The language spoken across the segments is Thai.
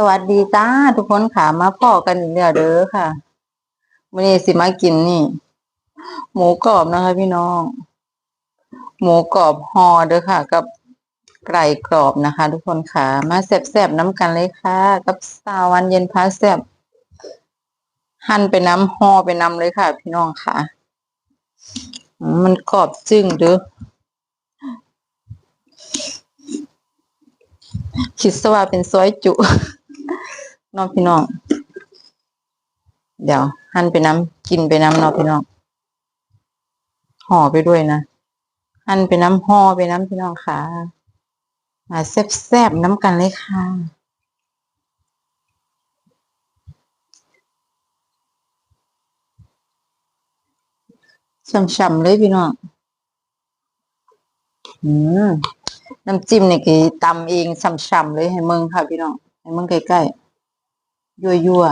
สวัสดีจ้าทุกคนค่ะมาพ่อกันอีกแล้วเด้อค่ะวันนี้สิมากินนี่ หมูกรอบนะคะพี่น้อง หมูกรอบฮอเด้อค่ะ กับไก่กรอบนะคะ ทุกคนค่ะ มาแซ่บๆน้ำกันเลยค่ะ กับสาวันเย็นพาแซ่บหั่นไปน้ำฮอไปน้ำเลยค่ะ พี่น้องค่ะมมันกรอบจึ้งเด้อคิดซะว่าเป็นซอยจุ น้องพี่น้อง เดี๋ยวหั่นไปน้ำกินไปน้ำเนาะพี่น้องห่อไปด้วยนะหั่นไปน้ำห่อไปน้ำพี่น้องค่ะมาแซ่บๆน้ำกันเลยค่ะช่ำๆเลยพี่น้องอืมน้ำจิ้มนี่ยกี่ตำเองช่ำๆเลยให้มึงค่ะพี่น้อง ให้มึงใกล้ๆ ยั่วยั่ว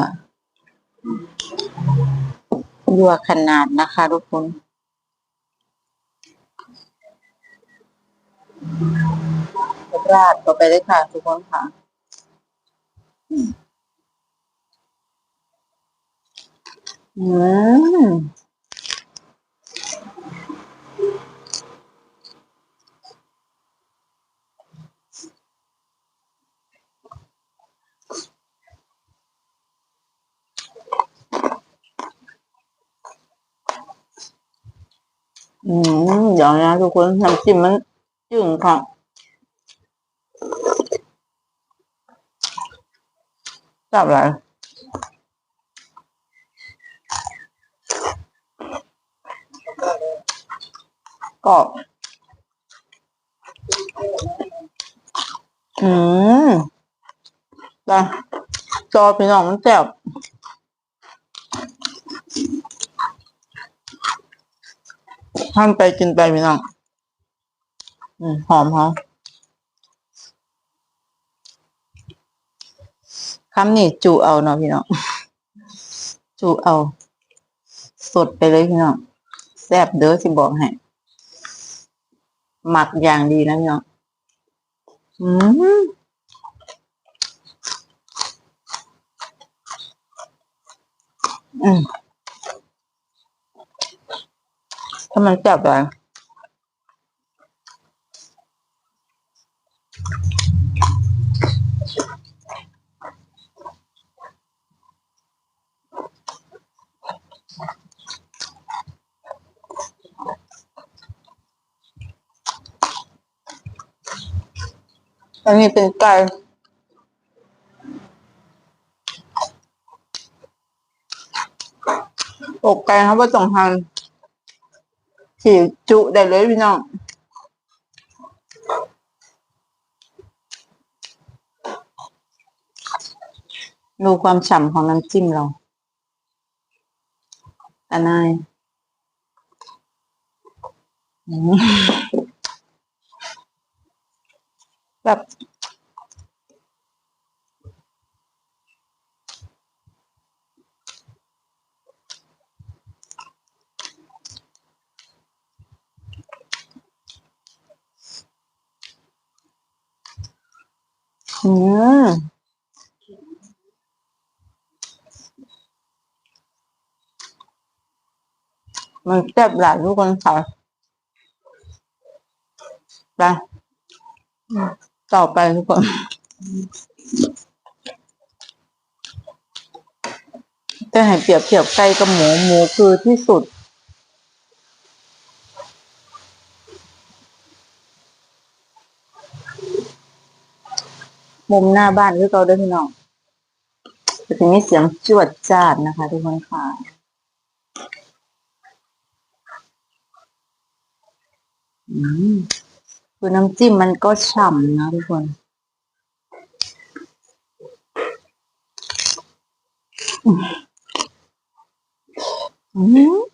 ยั่วขนาดนะคะทุกคน ราดต่อไปเลยค่ะทุกคนค่ะอืม อืมเดี๋ยวนะทุกคนน้ำจิ้มมันจึ้งค่ะจับอะไรก็อืมจ้ะจอพี่น้องมันแซ่บ ท่านไปกินไปพี่น้องอืมหอมหอมคำนี้จูเอาเนาะพี่น้องจูเอา สดไปเลยพี่น้องแซ่บเด้อสิบอกให้หมักอย่างดีนะพี่น้องอืมอืมถ้า มันจับอะไรอันนี้เป็นไก่อกไก่ครับว่าสองพัน ขีดจุได้เลยพี่น้องดูความฉ่ำของน้ำจิ้มเราตาหนายแบบ อืมมันแซ่บหลายทุกคนค่ะไปต่อไปทุกคนจะให้เปรียบเทียบไก่กับหมูหมูคือที่สุด มุมหน้าบ้านคือเราเด้วยพี่น้องจะมีเสียงจวดจาดนะคะ ทุกคนค่ะอืมคือน้ำจิ้มมันก็ฉ่ำนะทุกคน อืม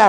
ซ่